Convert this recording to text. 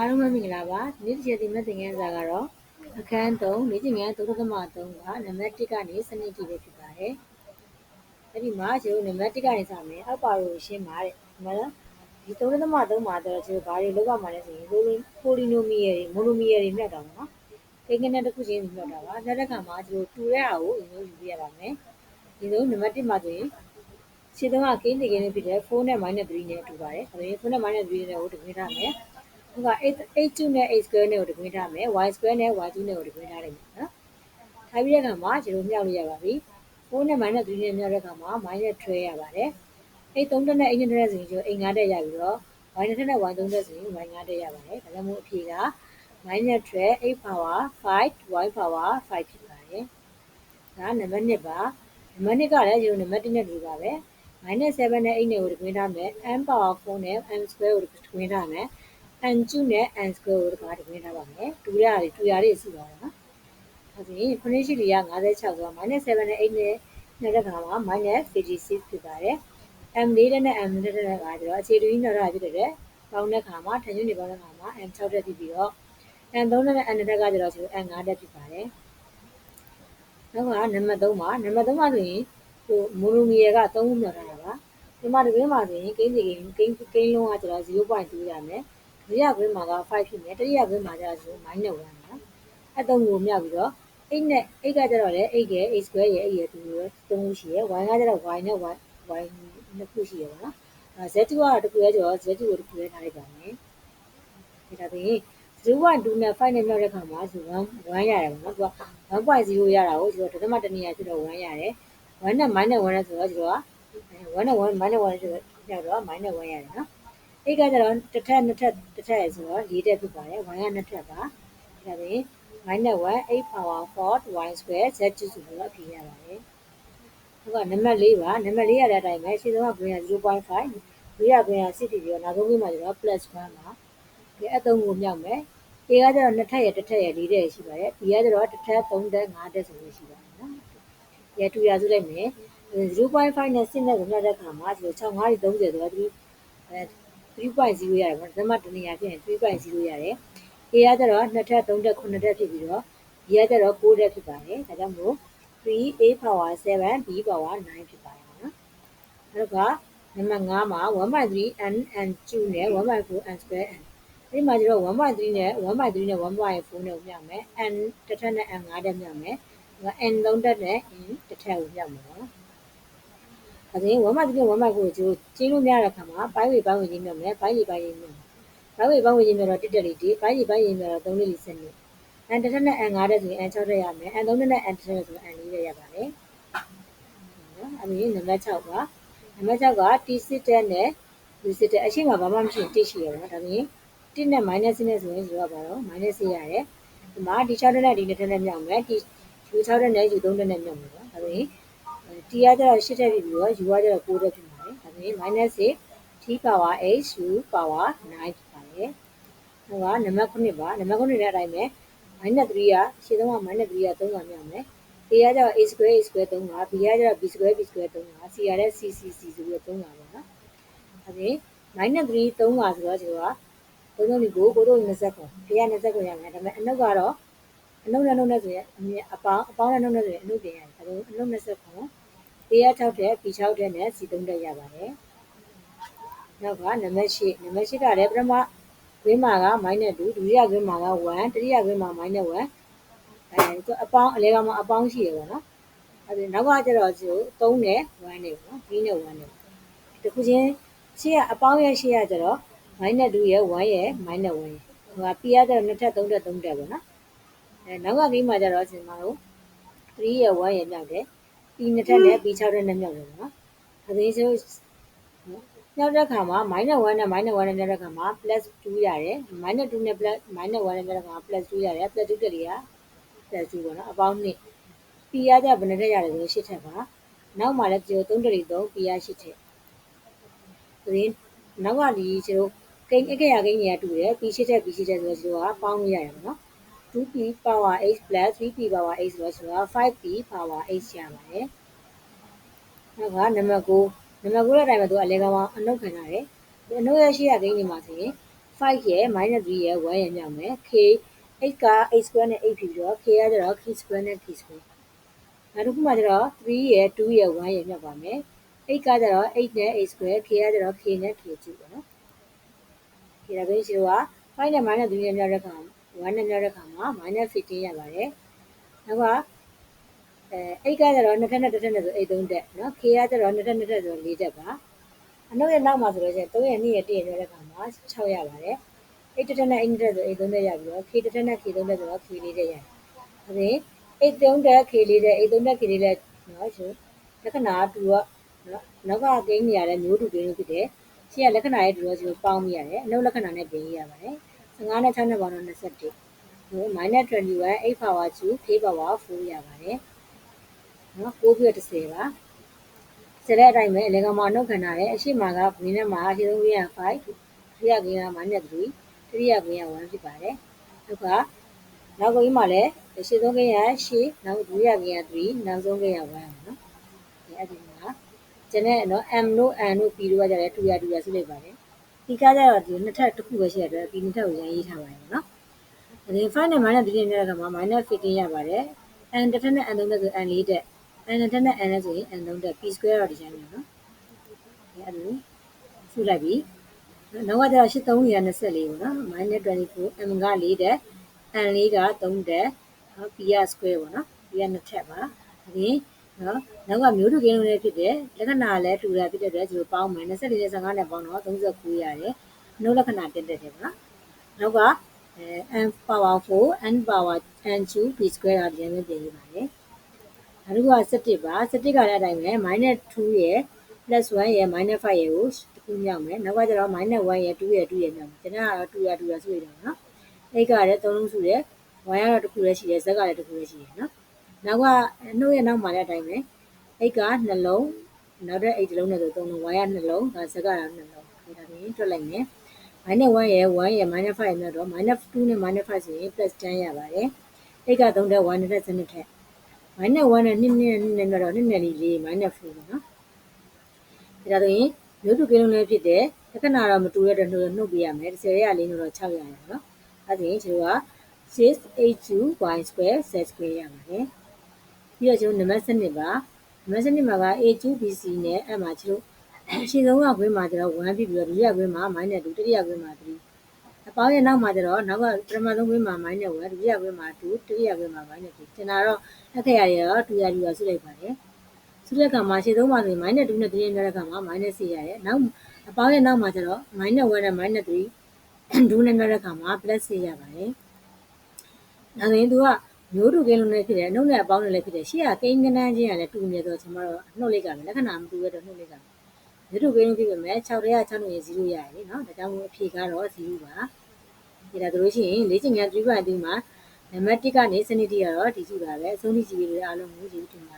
အားလုံးပဲမင်္ဂလာပါဒီနေ့တစ်ချက်ဒီမဲ့သင်ခန်းစာကတော့အခန်း3လေ့ကျင့်ခန်း3.3ကနံပါတ်1ကနေစနစ်ကြည့်ပဲဖြစ်ပါတယ်အဲ့ဒီမှာကျွန်တော်နံပါတ်1ကနေစမယ်အောက်ပါလို့ရှင်းပါတဲ့ဒီမှာဒီ3.3မှာတော့ကျွန်တော်ဘာတွေလုပ်ရမှာလဲဆိုရင်ပိုလီနိုမီယယ်တွေမိုနိုမီယယ်တွေမြတ်တာပေါ့နော်ကိန်းကနဲ့တစ်ခုချင်းမြတ်တာပါနောက်တစ်ခါမှာကျွန်တော်တူတဲ့အားကိုအရင်ယူပြရပါမယ်ဒီလိုနံပါတ်1မှာဆိုရင်ခြေတုံးကကိန်းတကယ်နဲ့ဖြစ်တဲ့4နဲ့ -3 နဲ့တူပါတယ်။အဲဒါ4နဲ့ -3 နဲ့ကိုတခွင်းထားမယ်။ သူက h2 နဲ့ h square နဲ့ကိုတခွင်းထားမယ် y square နဲ့ y2 နဲ့ကိုတခွင်းထားလိုက်မယ်နော်ထားပြီးတဲ့အခါမှာကျွန်တော်မြောက်လို့ရပါပြီ4နဲ့ minus 3နဲ့မြောက်တဲ့အခါမှာ minus ထွဲရပါတယ်အဲ့3တက်နဲ့ h နဲ့ဆိုရင်ကျွန်တော် h 5တက်ရပြီးတော့ y နဲ့တက်နဲ့ y 3တက်ဆိုရင် y 5တက်ရပါတယ်ဒါကြောင့်မို့အဖြေက minus ထွဲ8 power 5 y power 5ဖြစ်ပါတယ်ဒါနံပါတ်1ပါနံပါတ်2ကလည်းကျွန်တော်နံပါတ်1နဲ့တူပါပဲ။ minus 7နဲ့8နဲ့ကိုတခွင်းထားမယ်။ m power 4နဲ့ m square ကိုတခွင်းထားမယ်။ n ကျုနဲ့ n square ကိုတခါတခွင်းထားပါမယ်တူရတွေတူရတွေစုပါတော့နော်ဒါဆိုရင်9ရှိလေးက56ဆိုတော့ -7 နဲ့8နဲ့နှစ်တဲ့ခါမှာ -56 ဖြစ်ပါတယ် m 4တဲ့နဲ့ m 4တဲ့ကကျတော့အခြေတူကြီးနောက်တာဖြစ်တဲ့ပေါင်းတဲ့ခါမှာထန်ညွန့်နေပေါင်းတဲ့ခါမှာ m 6တက်ဖြစ်ပြီးတော့ n 3တဲ့နဲ့ n တက်ကကျတော့ဆို n 5တက်ဖြစ်ပါတယ်နောက်ကနံပါတ်3ပါနံပါတ်3မှာဆိုရင်ဟိုမိုနိုမီယယ်က3ခုမြောက်ထားတာပါဒီမှာဒီဘက်မှာဆိုရင်ကိန်းစီကိန်းကိန်းကိန်းလုံးကကျတော့0.2ရမယ် ဒုတိယကွင်းမှာက5ဖြစ်မယ်တတိယကွင်းမှာကျတော့ဆို -1 နော်အဲ့သုံးကိုမြောက်ပြီးတော့8နဲ့8ကကျတော့လေ8ရဲ့ a square ရဲ့8ရဲ့2ရဲ့3ခုရှိရဲ့ y ကကျတော့ y နဲ့ y y နှစ်ခုရှိရဲ့ပေါ့နော်အဲ z2 ကတော့တစ်ခုရဲ့ကျတော့ z2 ကိုတစ်ခုရဲ့ထားလိုက်ပါမယ်ဒါဆိုရင်0.2နဲ့5နဲ့မြောက်တဲ့ခါမှာဆို1 1ရတယ်ပေါ့နော်သူက1.0ရတာကိုကျွန်တော်ဒသမတနေရာဖြစ်တော့1ရတယ်1နဲ့ minus 1နဲ့ဆိုတော့ကျွန်တော်က1နဲ့1 minus 1ဆိုတော့မြောက်တော့ minus 1ရတယ်နော် အိတ်ကကျတော့တစ်ထက်နှစ်ထက်တစ်ထက်ဆိုတော့၄တက်ဖြစ်ပါတယ် y ကနှစ်ထက်ပါဒါဆိုရင် minus 1 8 power 4 y square z ကျဆိုတော့အဖြေရပါတယ်ဟုတ်ကနံပါတ်၄ပါနံပါတ်၄ရတဲ့အတိုင်းပဲရှင်းဆုံးက green က0.5ဒုရ green က6ပြီးတော့နောက်ဆုံးကမှာကျတော့ plus 1ပါဒီအသုံးကိုမြောက်မယ် A ကကျတော့နှစ်ထပ်ရတစ်ထပ်ရ၄တက်ရှိပါတယ် B ကကျတော့တစ်ထပ်3တက်5တက်ဆိုလို့ရှိပါတယ်နော်ရတူရစုလိုက်မယ်0.5နဲ့6နဲ့ဆိုတဲ့အခါမှာဒီ6 5 30ဆိုတော့ဒီအဲ 3.0ရတယ်ပေါ့ဓမ္မတနေရာဖြစ်ရင်3.0ရတယ် A ကကျတော့2ထပ်3ထပ်9ထပ်ဖြစ်ပြီးတော့ B ကကျတော့6ထပ်ဖြစ်ပါတယ်ဒါကြောင့်မို့ 3 A power 7 B power 9ဖြစ်ပါတယ်နော်အဲ့တော့နံပါတ်5မှာ1/3 n n 2နဲ့1/4 n square n ဒီမှာကျတော့1/3နဲ့1/3နဲ့1/4နဲ့မြောက်မယ် n တစ်ထပ်နဲ့ n 5တက်မြောက်မယ် n 3တက်နဲ့ n တစ်ထပ်ကိုမြောက်မယ်နော် ဒါဆိုရင်1မိုက်1မိုက်ကိုကျိုးကျင်းလို့မရတဲ့ခါမှာပိုင်းဝေပိုင်းဝေချင်းမြောက်မယ်ပိုင်းလီပိုင်းချင်းမြောက်ပိုင်းဝေပိုင်းဝေချင်းမြောက်တော့တစ်တက်လီဒီပိုင်းလီပိုင်းချင်းမြောက်တော့3လီစနစ်အန်တစ်ထက်နဲ့အန်5တက်ဆိုရင်အန်6တက်ရမယ်အန်3တက်နဲ့အန်တစ်တက်ဆိုရင်အန်4တက်ရပါတယ်နော်အဲ့ဒီနံပါတ်6ပါနံပါတ်6က T6 တက်နဲ့ U6 တက်အရှိမဘာမှမရှိရင်1ရှိရပါတော့ဒါပြင်1နဲ့ minus နဲ့ဆိုရင်ဆိုတော့ပါတော့ minus ရတယ်ဒီမှာ D6 တက်နဲ့ D နဲ့တက်နဲ့မြောက်မယ် T U6 တက်နဲ့ U3 တက်နဲ့မြောက်မယ်ပေါ့ဒါပြင် t ကကျတော့8ထပ်ဖြစ်ပြီးတော့ u ကကျတော့9ထပ်ဖြစ်ပါတယ်ဒါဆိုရင် -6 t power h u power 9ဖြစ်ပါတယ်ဟိုကနံပါတ်9ပါနံပါတ်9တဲ့အတိုင်းပဲ -3 ကရှင်းတော့ -3 က3ကမြောက်မယ် a ကကျတော့ a square a square 3က b ကကျတော့ b square b square 3က c ကလည်း c c c ဆိုပြီးတော့3ကပေါ့နော်ဒါဆိုရင် -3 3ကဆိုတော့ကျွန်တော်က3လုံးဒီကိုကိုတို့20ခု120ခုရမယ်ဒါပေမဲ့အနှုတ်ကတော့အနှုတ်နဲ့နှုတ်နဲ့ဆိုရင်အပေါင်းအပေါင်းနဲ့နှုတ်နဲ့ဆိုရင်အနှုတ်ပြင်ရတယ်ဒါဆိုအနှုတ်20ခု A က6တက် B 6တက်နဲ့ C 3တက်ရပါတယ်။နောက်ကနံပါတ်8နံပါတ်8ကလည်းပထမဂိမ်းမှာက -2 ဒုတိယဂိမ်းမှာက1တတိယဂိမ်းမှာ -1 အဲသူအပေါင်းအလဲကောင်မှာအပေါင်းရှိရပေါ့နော်။အဲဒီနောက်ကကျတော့3နဲ့1နဲ့ပေါ့နော်။3နဲ့1နဲ့တခုချင်းရှေ့ကအပေါင်းရဲ့ရှေ့ကကျတော့ -2 ရဲ့1ရဲ့ -1 ရဲ့ဟိုက P ကကျတော့2ထပ်3ထပ်3တက်ပေါ့နော်။အဲနောက်ကဂိမ်းမှာကျတော့ကျွန်တော်တို့3ရဲ့1ရဲ့မြောက်တယ် P နှစ်ထပ်နဲ့ P 6ထပ်နဲ့မြောက်တယ်နော်။ဒါဆိုရင်ဆိုမြောက်တဲ့ခါမှာ -1 နဲ့ -1 နဲ့မြောက်တဲ့ခါမှာ +2 ရတယ်။ -2 နဲ့ +-1 နဲ့မြောက်တဲ့ခါမှာ +2 ရတယ်။ +2 တက်တွေက +2 ပေါ့နော်။အပေါင်းနှစ် P ကကြဘယ်နှစ်ထပ်ရတယ်ဆို8ထပ်ပါ။နောက်မှာလည်းကျိုး3တက်တွေ3 P က8ထပ်။ဆိုရင်နောက်ကဒီကျိုးကိန်းအကြရကိန်းတွေကတူတယ် P 8ထပ် P 8ထပ်ဆိုတော့ကျိုးကပေါင်းလို့ရတယ်ပေါ့နော်။ 2p power h plus 3p power h ဆိုတော့ဆိုတာ 5p power h ရပါတယ်။နောက်ကနံပါတ်9နံပါတ်9တဲ့အတိုင်းပဲသူအလဲကောင်အနှုတ်ခံရတယ်။ဒီအနှုတ်ရရှိရကိန်းဒီမှာဆိုရင်5ရဲ့ minus 3ရဲ့1ရဲ့မြောက်မယ် k 8က8 square နဲ့8ဖြစ်ပြီးတော့ k ကကျတော့ k square နဲ့ k square နောက်တစ်ခုမှကျတော့3ရဲ့2ရဲ့1ရဲ့မြောက်ပါမယ်8ကကျတော့8နဲ့ 8 square k ကကျတော့ k နဲ့ k ကျပေါ့နော်ဒီဒါပဲရှိတော့5နဲ့ minus 3နဲ့မြောက်တဲ့ခါ 1နဲ့မြောက်တဲ့ခါမှာ minus 15 ရပါတယ်နောက်ကအဲ8ကကျတော့နှစ်ထပ်နဲ့တစ်ထပ်နဲ့ဆို8 3တက်နော် k ကကျတော့နှစ်ထပ်နှစ်ထပ်ဆို4တက်ပါအနောက်ရဲ့နောက်မှာဆိုလို့ရှိရင်3ရဲ့2ရဲ့1ရဲ့မြောက်တဲ့ခါမှာ6ရပါတယ်8တစ်ထပ်နဲ့8တစ်ထပ်ဆို8 3တက်ရပြီးတော့ k တစ်ထပ်နဲ့ k 3တက်ဆိုတော့ k 4တက်ရတယ်ဒါပြင်8 3တက် k 4တက်8 3တက် k 4တက်နော်ဆိုလက္ခဏာတူတော့နော်နောက်ကကိန်းနေရတဲ့မျိုးတူကိန်းလို့ဖြစ်တယ်ရှေ့ကလက္ခဏာရဲ့တူတော့ဆိုပေါင်းမိရတယ်အနောက်လက္ခဏာနဲ့ပြင်ရပါတယ် 15နဲ့6နဲ့ပေါင်းတော့21ဟို -21 8 power 2 k power 4ရပါတယ်နော်9ပြီးတော့10ပါစတဲ့အတိုင်းပဲအလေကမှာနှုတ်ခန္ဓာရဲ့အရှိမကဘင်းနဲ့မှာရှင်းဆုံးရ5ဒုတိယကိန်းက -3 တတိယကိန်းက1ဖြစ်ပါတယ်နောက်ကနောက်ကိန်းမှာလည်းရှင်းဆုံးကိန်းက8နောက်ဒုတိယကိန်းက3နောက်ဆုံးကိန်းက1ပါနော်ဒီအဲ့ဒီမှာကျန်တဲ့နော် m တို့ n တို့ p တို့ကကြတယ်2ရ2ရဆုလိုက်ပါတယ် ဒီကကြတော့ဒီနှစ်ထပ်တစ်ခုပဲရှိရတဲ့ဒီနှစ်ထပ်ကိုရန်ရေးထားပါတယ်နော်ဒီ5နဲ့ minus 3နဲ့ကမှာ minus 15ရပါတယ် n တစ်ထပ်နဲ့ n သုံးတက်ဆို n 4တက် n တစ်ထပ်နဲ့ n နဲ့ဆိုရင် n သုံးတက် p square တော့ဒီတိုင်းပဲနော်ဒီအဲ့လိုဆုလိုက်ပြီနောက်ကကျတော့83ရ24ပေါ့နော် minus 24 m က4တက် n 4က3တက် p က square ပေါ့နော် p ကနှစ်ထပ်ပါဒီ နော်နောက်ကမျိုးတူကင်းလုံးလေးဖြစ်တယ်လက္ခဏာလည်းတူတာဖြစ်တဲ့အတွက်ဒီလိုပေါင်းမယ်24နဲ့15နဲ့ပေါင်းတော့39ရတယ်နှုတ်လက္ခဏာတက်တက်တယ်ပေါ့နော်နောက်ကအဲ n power 4 n power n 2 p square ကပြန်ပြန်ပြင်ရပါတယ်နောက်တစ်ခုက17ပါ17ကလည်းအတိုင်းပဲ -2 ရယ် +1 ရယ် -5 ရယ်ကိုတစ်ခုမြောက်မယ်နောက်ကကျတော့ -1 ရယ်2ရယ်2ရယ်မြောက်မယ်ကျွန်တော်ကတော့2ရ2ရဆိုရတော့နော်အဲ့ကလည်း3လုံးစုတယ် y ကတော့တစ်ခုလည်းရှိတယ် z ကလည်းတစ်ခုလည်းရှိတယ်နော် နောက်ကနှုတ်ရဲ့နောက်မှာလည်းအတိုင်းပဲ8ကနှလုံးနောက်တဲ့8လုံးနဲ့ဆို3လုံး y ကနှလုံးဒါ z ကလည်းနှလုံးဒါပြင်တွက်လိုက်မယ် minus 1ရယ်1ရယ် minus 5ရယ်မြတ်တော့ minus 2နဲ့ minus 5ဆိုရင် plus 10ရပါတယ်8က3တက်1တက်7တက် minus 1နဲ့2နဲ့2နဲ့မြတ်တော့2နဲ့4 minus 4ပေါ့နော်ဒါဆိုရင်မျိုးတူကင်းလုံးလေးဖြစ်တဲ့လက္ခဏာတော့မတူတဲ့အတွက်နှုတ်နှုတ်ပြရမယ်10ရလေးလို့တော့6ရရပါနော်အဲဒါရင်ကျွန်တော်က 6a2y square z square ရပါတယ် ပြီးတော့ကျွန်တော်နံပါတ်7ပါနံပါတ်7မှာက a2bc နဲ့အဲ့မှာကျွန်တော်အရှိဆုံးကခွင်းမှာကျတော့1ပြီးပြီးတော့ဒုတိယခွင်းမှာ -2 ဒုတိယခွင်းမှာ3အပေါင်းရဲ့နောက်မှာကျတော့နောက်ကပထမဆုံးခွင်းမှာ -1 ဒုတိယခွင်းမှာ2ဒုတိယခွင်းမှာ -3 ကျန်တာတော့အခက်ရရတော့2ရ2ရဆုလိုက်ပါတယ်ဆုတဲ့ကမှာရှေ့ဆုံးမှာဆိုရင် -2 နဲ့3နဲ့3နဲ့တဲ့ကမှာ -6 ရတယ်နောက်အပေါင်းရဲ့နောက်မှာကျတော့ -1 နဲ့ -3 ဒူးနဲ့တဲ့ကမှာ +6 ရပါတယ်ဒါဆိုရင်သူက မျိုးတူကင်းလုံးနဲ့ဖြစ်တယ်အနှုတ်နဲ့အပေါင်းနဲ့လည်းဖြစ်တယ်ရှေ့ကကိန်းကနန်းချင်းကလည်းတူနေတော့ကျွန်မတို့အနှုတ်လေးကပဲလက္ခဏာမတူရတော့နှုတ်လေးကမျိုးတူကင်းလုံးဖြစ်ပေမဲ့6တဲ့က6နဲ့0ရရတယ်နော်ဒါကြောင့်မို့အဖြေကတော့0ပါဒီဒါဆိုလို့ရှိရင်လေ့ကျင့်ခန်း3.3မှာနံပါတ်1ကနေစနစ်တိကတော့ဒီစုတာပဲအဆုံးထိကြည့်ပြီးအားလုံးကိုကျေးဇူးတင်ပါတယ်